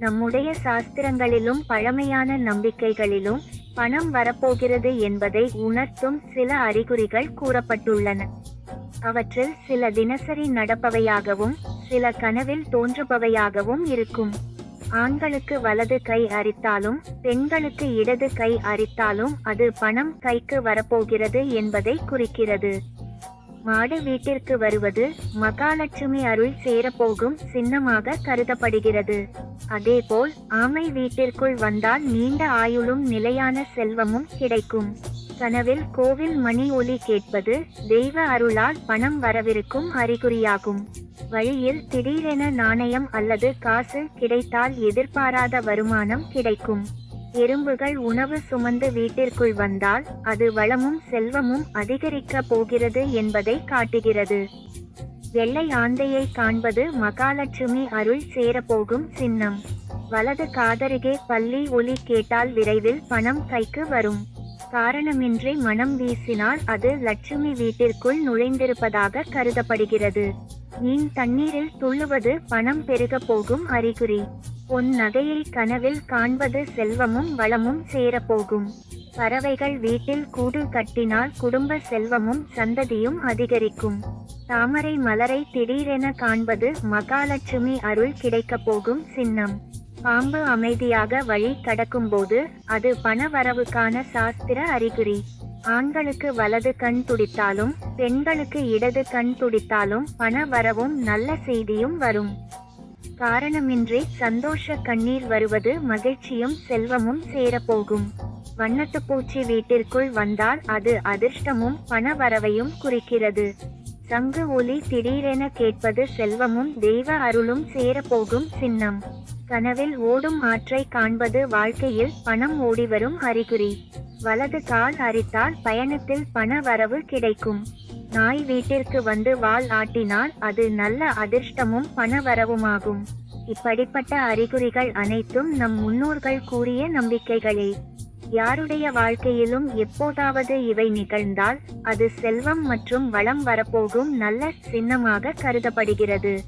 நம்முடைய சாஸ்திரங்களிலும் பழமையான நம்பிக்கைகளிலும் பணம் வரப்போகிறது என்பதை உணர்த்தும் சில அறிகுறிகள் கூறப்பட்டுள்ளன. அவற்றில் சில தினசரி நடப்பவையாகவும் சில கனவில் தோன்றுபவையாகவும் இருக்கும். ஆண்களுக்கு வலது கை அரித்தாலும் பெண்களுக்கு இடது கை அரித்தாலும் அது பணம் கைக்கு வரப்போகிறது என்பதை குறிக்கிறது. மாடு வீட்டிற்கு வருவது மகாலட்சுமி அருள் சேரப்போகும் சின்னமாக கருதப்படுகிறது. அதேபோல் ஆமை வீட்டிற்குள் வந்தால் நீண்ட ஆயுளும் நிலையான செல்வமும் கிடைக்கும். கனவில் கோவில் மணி ஒலி கேட்பது தெய்வ அருளால் பணம் வரவிருக்கும் அறிகுறியாகும். வழியில் திடீரென நாணயம் அல்லது காசு கிடைத்தால் எதிர்பாராத வருமானம் கிடைக்கும். எறும்புகள் உணவு சுமந்து வீட்டிற்குள் வந்தால் அது வளமும் செல்வமும் அதிகரிக்க போகிறது என்பதை காட்டுகிறது. வெள்ளை ஆந்தையை காண்பது மகாலட்சுமி அருள் சேரப்போகும் சின்னம். வலது காதருகே பள்ளி ஒலி கேட்டால் விரைவில் பணம் கைக்கு வரும். காரணமின்றி மனம் வீசினால் அது லட்சுமி வீட்டிற்குள் நுழைந்திருப்பதாக கருதப்படுகிறது. மீன் தண்ணீரில் துள்ளுவது பணம் பெருகப் போகும் அறிகுறி. உன் நகையை கனவில் காண்பது செல்வமும் வளமும் சேரப்போகும். பறவைகள் வீட்டில் கூடு கட்டினால் குடும்ப செல்வமும் சந்ததியும் அதிகரிக்கும். தாமரை மலரை திடீரென காண்பது மகாலட்சுமி அருள் கிடைக்கப் போகும் சின்னம். பாம்பு அமைதியாக வழி கடக்கும்போது அது பணவரவுக்கான சாஸ்திர அறிகுறி. ஆண்களுக்கு வலது கண் துடித்தாலும் பெண்களுக்கு இடது கண் துடித்தாலும் பண வரவும் நல்ல செய்தியும் வரும். காரணமின்றி சந்தோஷ கண்ணீர் வருவது மகிழ்ச்சியும் செல்வமும் சேரப்போகும். வண்ணத்துப்பூச்சி வீட்டிற்குள் வந்தால் அது அதிர்ஷ்டமும் பணவரவையும் குறிக்கிறது. சங்கு ஒலி திடீரென கேட்பது செல்வமும் தெய்வ அருளும் சேரப்போகும் சின்னம். கனவில் ஓடும் ஆற்றை காண்பது வாழ்க்கையில் பணம் ஓடிவரும் அறிகுறி. வலது கால் அரித்தால் பயணத்தில் பண வரவு கிடைக்கும். நாய் வீட்டிற்கு வந்து வால் ஆட்டினால் அது நல்ல அதிர்ஷ்டமும் பணவரவுமாகும். இப்படிப்பட்ட அறிகுறிகள் அனைத்தும் நம் முன்னோர்கள் கூறிய நம்பிக்கைகளே. யாருடைய வாழ்க்கையிலும் எப்போதாவது இவை நிகழ்ந்தால் அது செல்வம் மற்றும் வளம் வரப்போகும் நல்ல சின்னமாக கருதப்படுகிறது.